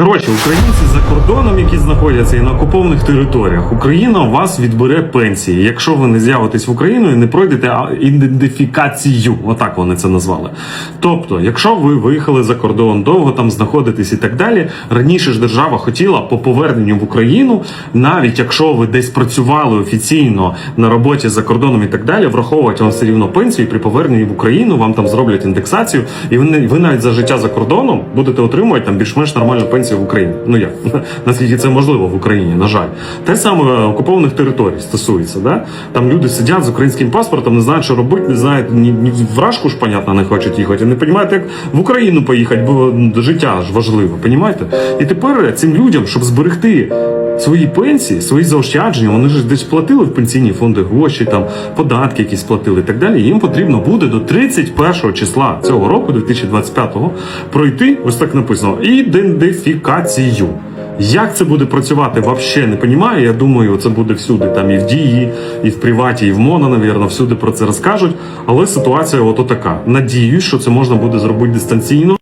Коротше, українці за кордоном, які знаходяться і на окупованих територіях, Україна у вас відбере пенсії, якщо ви не з'явитесь в Україну і не пройдете ідентифікацію. Отак вони це назвали. Тобто, якщо ви виїхали за кордон, довго там знаходитесь і так далі, раніше ж держава хотіла по поверненню в Україну, навіть якщо ви десь працювали офіційно на роботі за кордоном і так далі, враховувати вам все рівно пенсію і при поверненні в Україну вам там зроблять індексацію, і ви, навіть за життя за кордоном будете отримувати там більш-менш нормальну пенсію в Україні. Ну як наскільки це можливо в Україні, на жаль, те саме окупованих територій стосується. Да? Там люди сидять з українським паспортом, не знають, що робити, не знають ні, ні в Рашку ж, понятно, не хочуть їхати. Не розуміють, як в Україну поїхати, бо життя ж важливо, понімаєте? І тепер цим людям, щоб зберегти свої пенсії, свої заощадження, вони ж десь платили в пенсійні фонди гроші, там податки якісь платили і так далі. Їм потрібно буде до 31 числа цього року, 2025-го, пройти, ось так написано, ідентифікацію. Як це буде працювати, вообще не розумію. Я думаю, це буде всюди. Там і в дії, і в приваті, і в моно, навірно, всюди про це розкажуть. Але ситуація ото така. Надіюсь, що це можна буде зробити дистанційно.